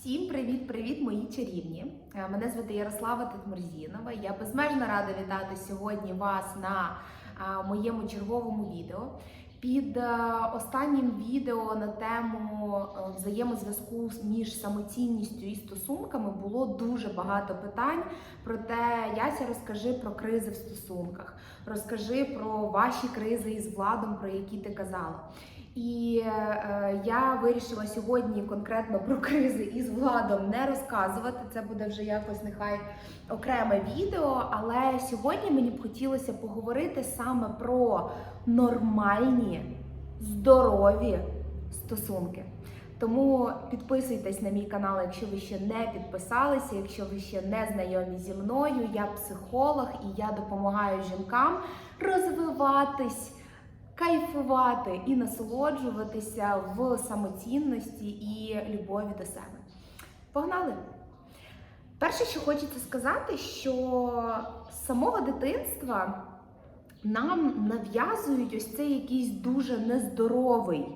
Всім привіт-привіт, мої чарівні! Е, Мене звати Ярослава Тетмурзінова. Я безмежно рада вітати сьогодні вас на е, моєму черговому відео. Під е, останнім відео на тему взаємозв'язку між самоцінністю і стосунками було дуже багато питань. Про те, Яся, розкажи про кризи в стосунках, розкажи про ваші кризи із владом, про які ти казала. І е, я вирішила сьогодні конкретно про кризи із владом не розказувати. Це буде вже якось нехай окреме відео. Але сьогодні мені б хотілося поговорити саме про нормальні, здорові стосунки. Тому підписуйтесь на мій канал, якщо ви ще не підписалися, якщо ви ще не знайомі зі мною. Я психолог і я допомагаю жінкам розвиватись кайфувати і насолоджуватися в самоцінності і любові до себе. Погнали! Перше, що хочеться сказати, що з самого дитинства нам нав'язують ось цей якийсь дуже нездоровий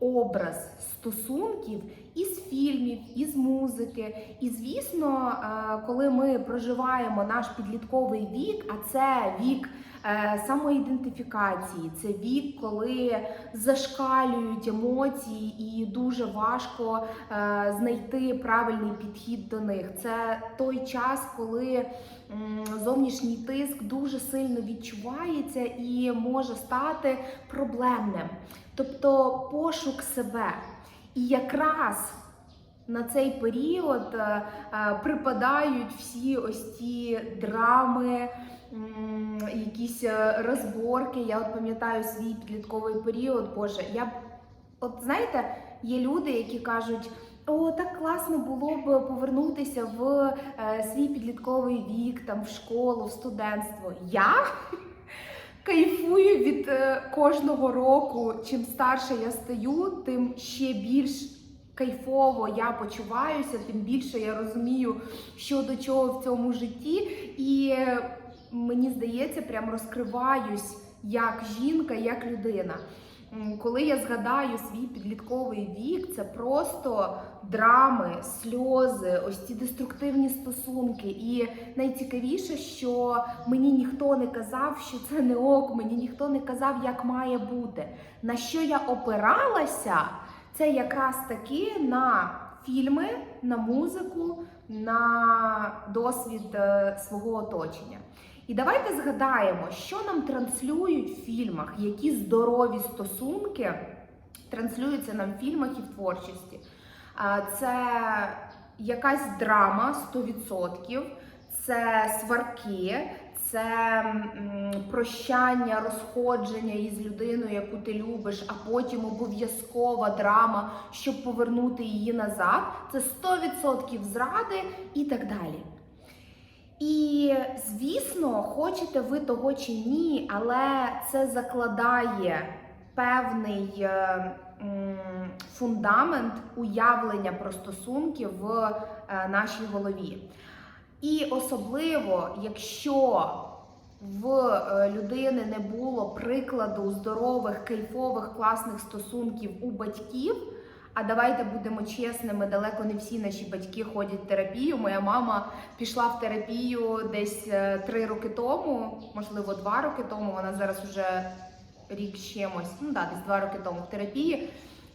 образ стосунків із фільмів, із музики. І звісно, е, коли ми проживаємо наш підлітковий вік, а це вік е, самоідентифікації, це вік, коли зашкалюють емоції, і дуже важко е, знайти правильний підхід до них. Це той час, коли зовнішній тиск дуже сильно відчувається і може стати проблемним. Тобто пошук себе. І якраз на цей період е, е, припадають всі ось ті драми, якісь е, розборки. Я от пам'ятаю свій підлітковий період. Боже, я от знаєте, є люди, які кажуть. О, так класно було б повернутися в е, свій підлітковий вік, там в школу, в студентство. Я кайфую від е, кожного року. Чим старше я стаю, тим ще більш кайфово я почуваюся, тим більше я розумію, що до чого в цьому житті. І е, мені здається, прям розкриваюсь як жінка, як людина. Коли я згадаю свій підлітковий вік, це просто драми, сльози, ось ці деструктивні стосунки. І найцікавіше, що мені ніхто не казав, що це не ок, мені ніхто не казав, як має бути. На що я опиралася, це якраз таки на фільми, на музику, на досвід е, свого оточення. І давайте згадаємо, що нам транслюють в фільмах, які здорові стосунки транслюються нам в фільмах і в творчості. Це якась драма 100%, це сварки, це прощання, розходження із людиною, яку ти любиш, а потім обов'язкова драма, щоб повернути її назад. Це 100% зради і так далі. І звісно, хочете ви того чи ні, але це закладає певний е, фундамент уявлення про стосунки в е, нашій голові. І особливо, якщо в е, людини не було прикладу здорових, кайфових, класних стосунків у батьків. А давайте будемо чесними, далеко не всі наші батьки ходять в терапію. Моя мама пішла в терапію десь е, три роки тому, можливо, два роки тому. Вона зараз уже рік з чимось, ну да, десь два роки тому в терапії.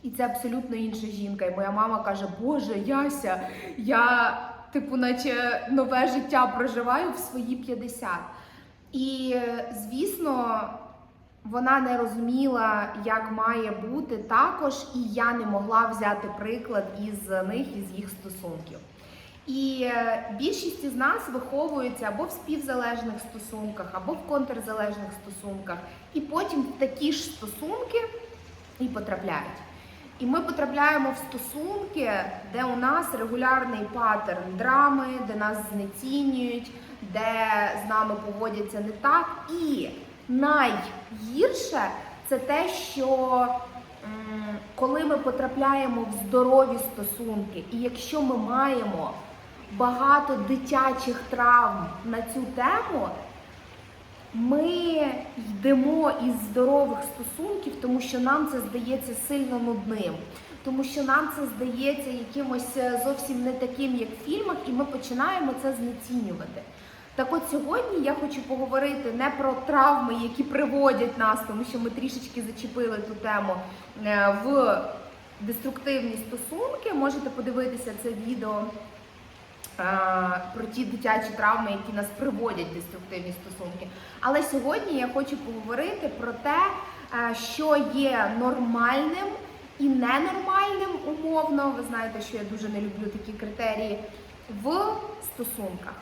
І це абсолютно інша жінка. І моя мама каже: Боже, Яся, я типу, наче нове життя проживаю в свої 50. І е, звісно, вона не розуміла, як має бути також, і я не могла взяти приклад із них, із їх стосунків. І е, більшість із нас виховується або в співзалежних стосунках, або в контрзалежних стосунках, і потім такі ж стосунки і потрапляють. І ми потрапляємо в стосунки, де у нас регулярний паттерн драми, де нас знецінюють, де з нами поводяться не так. І найгірше це те, що коли ми потрапляємо в здорові стосунки, і якщо ми маємо багато дитячих травм на цю тему, Ми йдемо із здорових стосунків, тому що нам це здається сильно нудним, тому що нам це здається якимось е, зовсім не таким, як в фільмах, і ми починаємо це знецінювати. Так от сьогодні я хочу поговорити не про травми, які приводять нас, тому що ми трішечки зачепили ту тему е, в деструктивні стосунки. Можете подивитися це відео е, про ті дитячі травми, які нас приводять в деструктивні стосунки. Але сьогодні я хочу поговорити про те, е, що є нормальним і ненормальним умовно. Ви знаєте, що я дуже не люблю такі критерії в стосунках.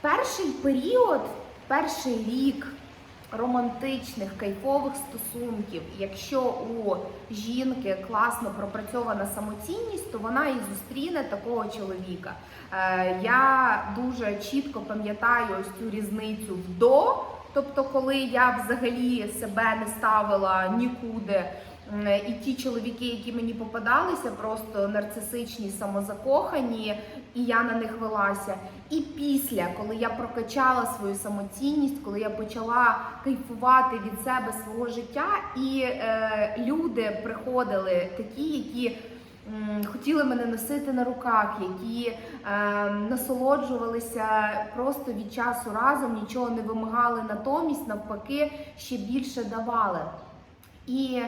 Перший період, перший рік романтичних кайфових стосунків, якщо у жінки класно пропрацьована самоцінність, то вона і зустріне такого чоловіка. Е, я дуже чітко пам'ятаю ось цю різницю в до, тобто, коли я взагалі себе не ставила нікуди. І ті чоловіки, які мені попадалися, просто нарцисичні, самозакохані, і я на них велася. І після, коли я прокачала свою самоцінність, коли я почала кайфувати від себе свого життя, і е, люди приходили такі, які хотіли мене носити на руках, які е, насолоджувалися просто від часу разом, нічого не вимагали натомість, навпаки, ще більше давали. І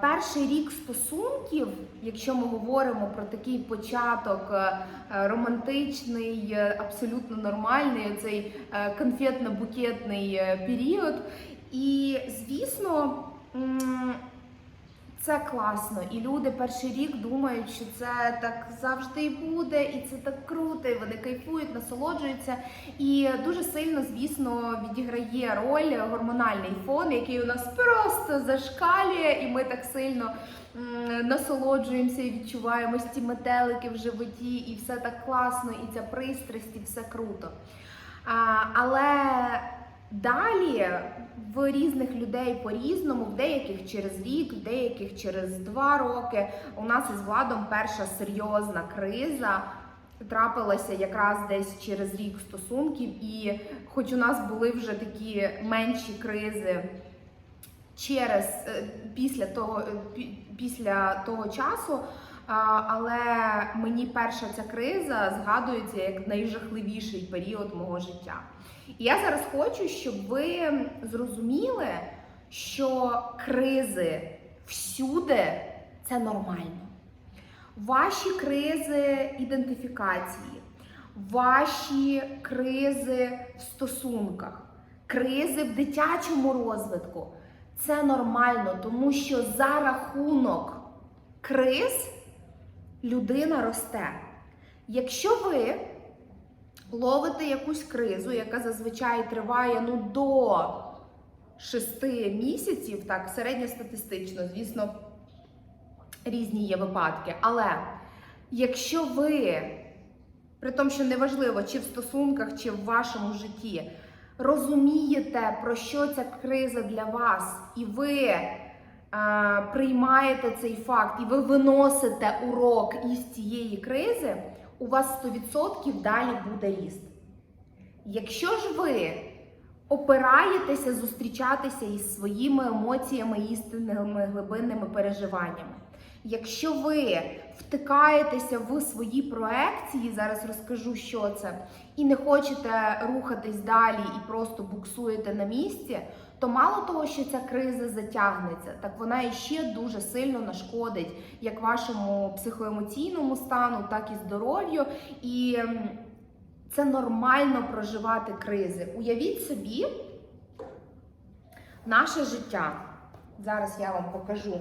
перший рік стосунків, якщо ми говоримо про такий початок е, е, романтичний, е, абсолютно нормальний, цей е, конфетно-букетний е, період. І звісно, це класно, і люди перший рік думають, що це так завжди і буде, і це так круто, і вони кайфують, насолоджуються. І дуже сильно, звісно, відіграє роль гормональний фон, який у нас просто зашкалює, і ми так сильно насолоджуємося і відчуваємо ці метелики в животі, і все так класно, і ця пристрасть, і все круто. А, але Далі в різних людей по-різному, в деяких через рік, в деяких через два роки. У нас із владом перша серйозна криза трапилася якраз десь через рік стосунків. І хоч у нас були вже такі менші кризи через е, після того, після того часу. Але мені перша ця криза згадується як найжахливіший період мого життя. І я зараз хочу, щоб ви зрозуміли, що кризи всюди це нормально. Ваші кризи ідентифікації, ваші кризи в стосунках, кризи в дитячому розвитку це нормально, тому що за рахунок криз людина росте. Якщо ви ловите якусь кризу, яка зазвичай триває ну, до 6 місяців, так, середньостатистично, звісно, різні є випадки. Але якщо ви, при тому, що неважливо, чи в стосунках, чи в вашому житті, розумієте, про що ця криза для вас, і ви приймаєте цей факт, і ви виносите урок із цієї кризи, у вас 100% далі буде ріст. Якщо ж ви опираєтеся зустрічатися із своїми емоціями, істинними глибинними переживаннями, якщо ви втикаєтеся в свої проекції, зараз розкажу, що це, і не хочете рухатись далі і просто буксуєте на місці, то мало того, що ця криза затягнеться, так вона іще дуже сильно нашкодить як вашому психоемоційному стану, так і здоров'ю. І це нормально проживати кризи. Уявіть собі наше життя. Зараз я вам покажу.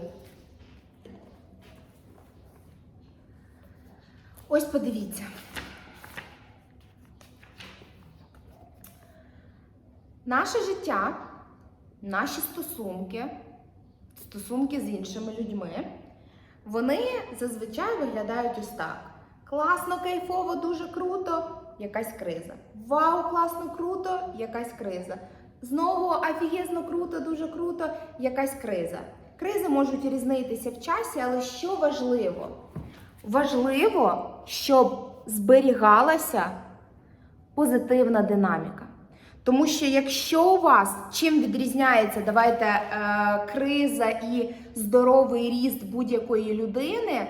Ось подивіться. Наше життя, наші стосунки, стосунки з іншими людьми, вони зазвичай виглядають ось так. Класно, кайфово, дуже круто, якась криза. Вау, класно, круто, якась криза. Знову офігезно круто, дуже круто, якась криза. Кризи можуть різнитися в часі, але що важливо? Важливо, щоб зберігалася позитивна динаміка. Тому що якщо у вас чим відрізняється, давайте е, криза і здоровий ріст будь-якої людини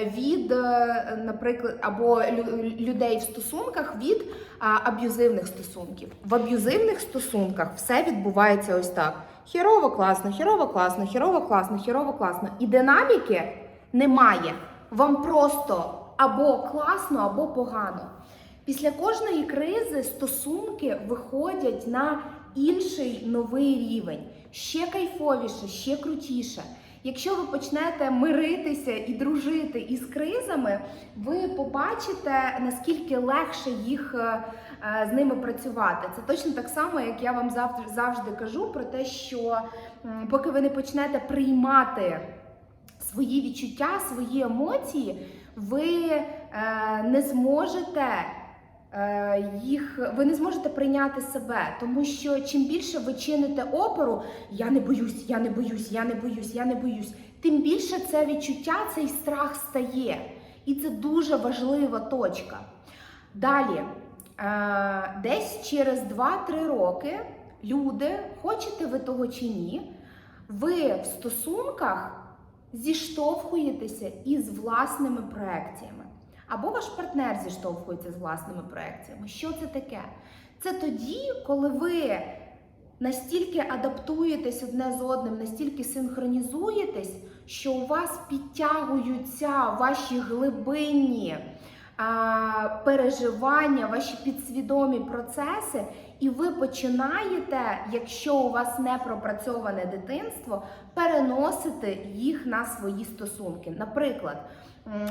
е, від, е, наприклад, або лю- людей в стосунках від а, аб'юзивних стосунків. В аб'юзивних стосунках все відбувається ось так: хірово класно, хірово класно, хірово класно, хірово класно. І динаміки немає. Вам просто або класно, або погано. Після кожної кризи стосунки виходять на інший новий рівень, ще кайфовіше, ще крутіше. Якщо ви почнете миритися і дружити із кризами, ви побачите наскільки легше їх е, е, з ними працювати. Це точно так само, як я вам завжди кажу про те, що поки ви не почнете приймати свої відчуття, свої емоції, ви е, не зможете їх, ви не зможете прийняти себе, тому що чим більше ви чините опору, я не боюсь, я не боюсь, я не боюсь, я не боюсь, тим більше це відчуття, цей страх стає. І це дуже важлива точка. Далі, е, десь через 2-3 роки люди, хочете ви того чи ні, ви в стосунках зіштовхуєтеся із власними проекціями. Або ваш партнер зіштовхується з власними проекціями. Що це таке? Це тоді, коли ви настільки адаптуєтесь одне з одним, настільки синхронізуєтесь, що у вас підтягуються ваші глибинні а, переживання, ваші підсвідомі процеси, і ви починаєте, якщо у вас не пропрацьоване дитинство, переносити їх на свої стосунки. Наприклад,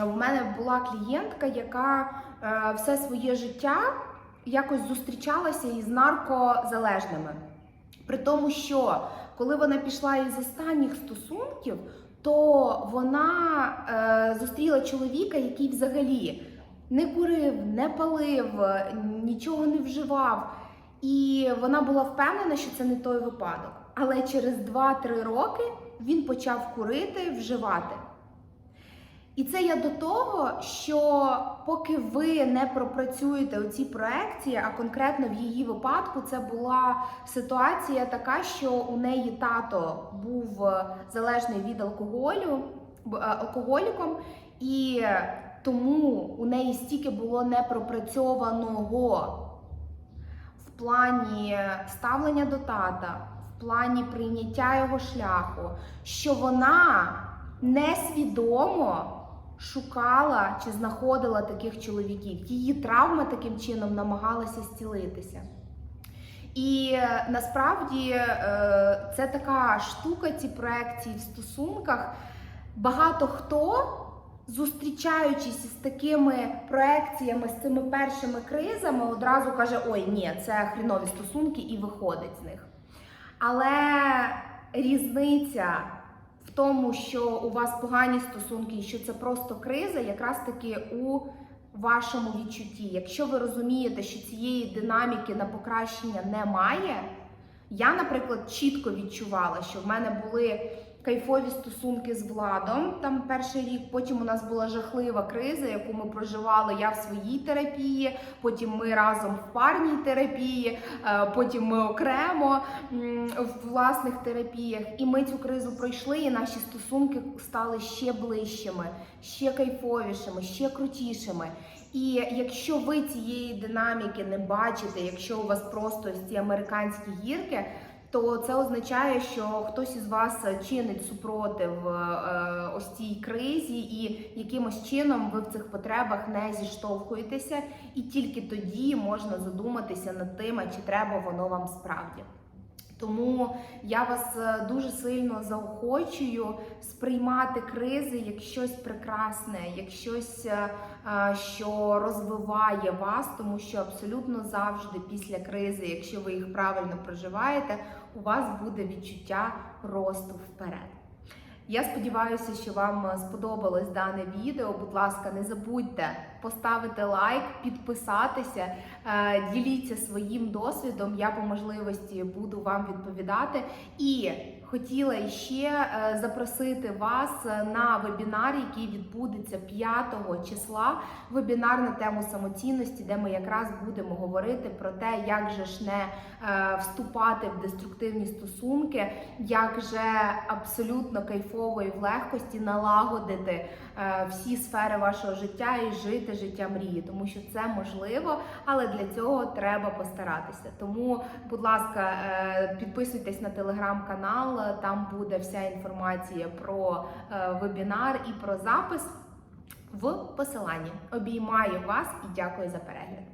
в мене була клієнтка, яка е, все своє життя якось зустрічалася із наркозалежними. При тому, що коли вона пішла із останніх стосунків, то вона е, зустріла чоловіка, який взагалі не курив, не палив, нічого не вживав. І вона була впевнена, що це не той випадок. Але через 2-3 роки він почав курити, вживати. І це я до того, що поки ви не пропрацюєте оці проекції, а конкретно в її випадку це була ситуація така, що у неї тато був е, залежний від алкоголю, е, алкоголіком, і тому у неї стільки було непропрацьованого в плані ставлення до тата, в плані прийняття його шляху, що вона несвідомо шукала чи знаходила таких чоловіків. Її травма таким чином намагалася зцілитися. І е, насправді е, це така штука, ці проекції в стосунках. Багато хто, зустрічаючись із такими проекціями, з цими першими кризами, одразу каже: ой, ні, це хрінові стосунки і виходить з них. Але різниця в тому, що у вас погані стосунки і що це просто криза, якраз таки у вашому відчутті. Якщо ви розумієте, що цієї динаміки на покращення немає, я, наприклад, чітко відчувала, що в мене були кайфові стосунки з владом там перший рік. Потім у нас була жахлива криза, яку ми проживали я в своїй терапії. Потім ми разом в парній терапії, е, потім ми окремо в власних терапіях. І ми цю кризу пройшли, і наші стосунки стали ще ближчими, ще кайфовішими, ще крутішими. І якщо ви цієї динаміки не бачите, якщо у вас просто ці американські гірки, то це означає, що хтось із вас чинить супротив е, ось цій кризі, і якимось чином ви в цих потребах не зіштовхуєтеся, і тільки тоді можна задуматися над тим, чи треба воно вам справді. Тому я вас е, дуже сильно заохочую сприймати кризи як щось прекрасне, як щось, е, е, що розвиває вас, тому що абсолютно завжди після кризи, якщо ви їх правильно проживаєте, у вас буде відчуття росту вперед. Я сподіваюся, що вам сподобалось дане відео. Будь ласка, не забудьте поставити лайк, підписатися, е, діліться своїм досвідом. Я по можливості буду вам відповідати. І хотіла ще е, запросити вас на вебінар, який відбудеться 5 числа. Вебінар на тему самоцінності, де ми якраз будемо говорити про те, як же ж не е, вступати в деструктивні стосунки, як же абсолютно кайфово і в легкості налагодити е, всі сфери вашого життя і жити життя мрії, тому що це можливо, але для цього треба постаратися. Тому, будь ласка, е, підписуйтесь на телеграм-канал, е, там буде вся інформація про е, вебінар і про запис в посиланні. Обіймаю вас і дякую за перегляд.